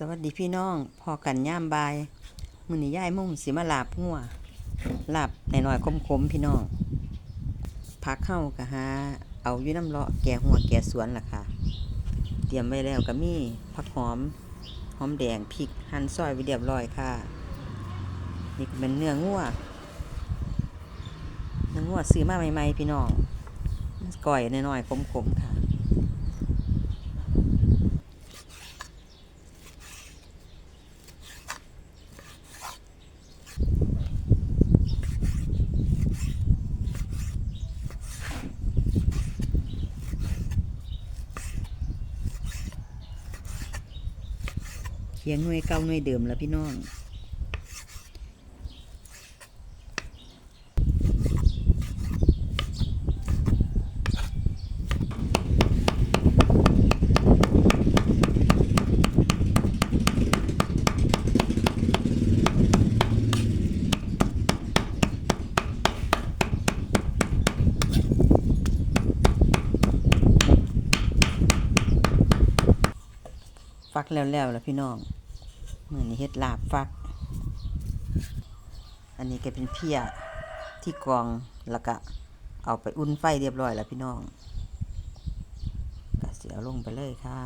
สวัสดีพี่น้องพอกันย่ามบาย มือนี้ยายมุ่งสิมาลาบงัวลาบหน่อยๆคมๆพี่น้องพักเข้าก็หาเอาอยู่น้ำเลาะแก่หัวแก่สวนล่ะค่ะ เตรียมไว้แล้วก็มีผักหอมหอมแดงพริกหั่นซอยไว้เรียบร้อยค่ะ นี่เป็นเนื้องัวเนื้องัวซื้อมาใหม่ๆพี่น้องก่อยหน่อยๆคมๆค่ะ เคียงหน่วยเก่าหน่วยเดิมแล้วพี่น้องฟักแล้วแล้วแล้วพี่น้อง มือนี้เฮ็ดลาบฟัก อันนี้ก็เป็นเพียที่กรองแล้วก็เอาไปอุ่นไฟเรียบร้อยแล้วพี่น้องก็เสียลงไปเลยค่ะ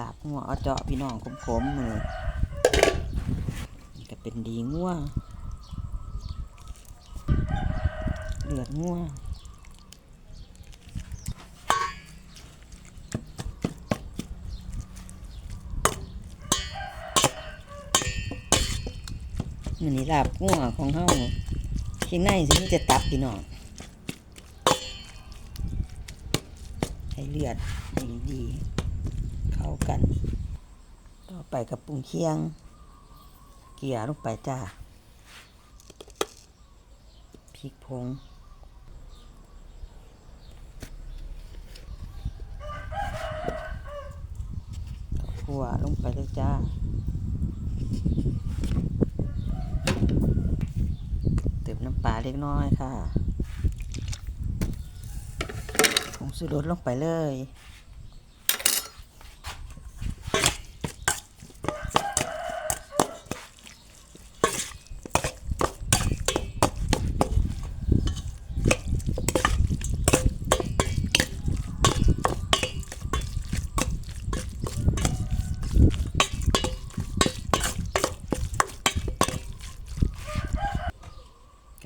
ลาบงัวเอาเจาะพี่น้องขมๆมือก็เป็นดีงัวเลือดงัว อันนี้ลาบงัวของเฮาเชียงในสิมีจะตับพี่น้องให้เลือดดีดีๆเข้ากัน ต่อไปกับปรุงเคียง เกลี่ยลงไปจ้าพริกผงขัวลงไปเลยจ้า เติมน้ำปลา เล็กน้อยค่ะผงสูรสลงไปเลย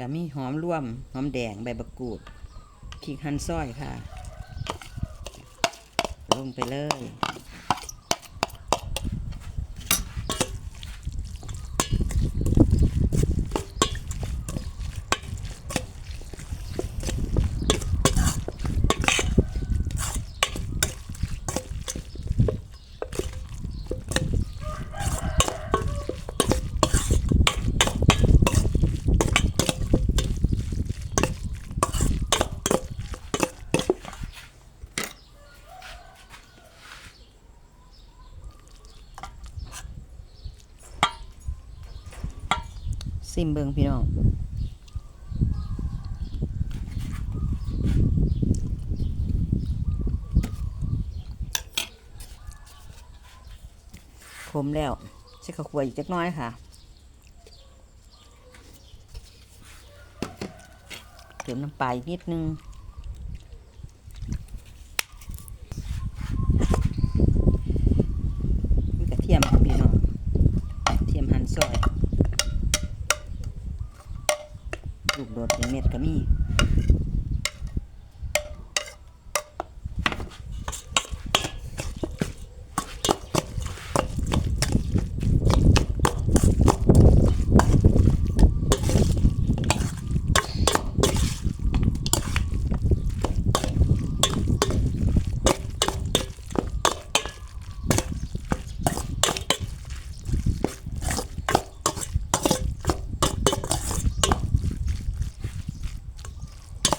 ก็มีหอมร่วม หอมแดงใบบะกกูดพริกหั่นซอยค่ะ ลงไปเลย ซิมเบิงพี่น้องขมแล้วใช้ข้าวคั่วอีกจักน้อยค่ะ เติมน้ำปลาอีกนิดนึง มีกระเทียมค่ะพี่น้องกระเทียมหั่นซอย ลูกโดดเป็นเม็ดก็มี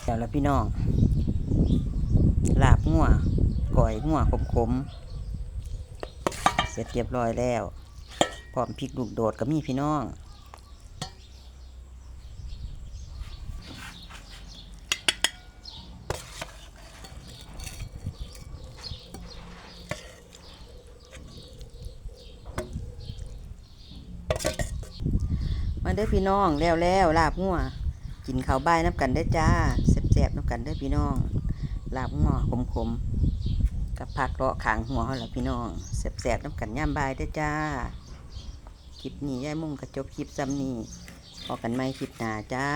แล้วพี่น้องลาบงัวก่อยงัวขมๆเสร็จเรียบร้อยแล้วพร้อมพริกลูกโดดกับมีพี่น้องมาได้พี่น้องแล้วแล้วลาบงัวกินข้าวใบน้ำกันได้จ้า ซ่บๆน้ำกันเด้อพี่น้องลาบงัวขมๆกับผักเลาะขางหัวเขาละพี่น้องแซ่บๆน้ำกันย่ามบายได้จ้าคลิปนี้ยายมุ่งกระจบคลิปซ้ำนี้พอกันไหมคลิปหนาจ้า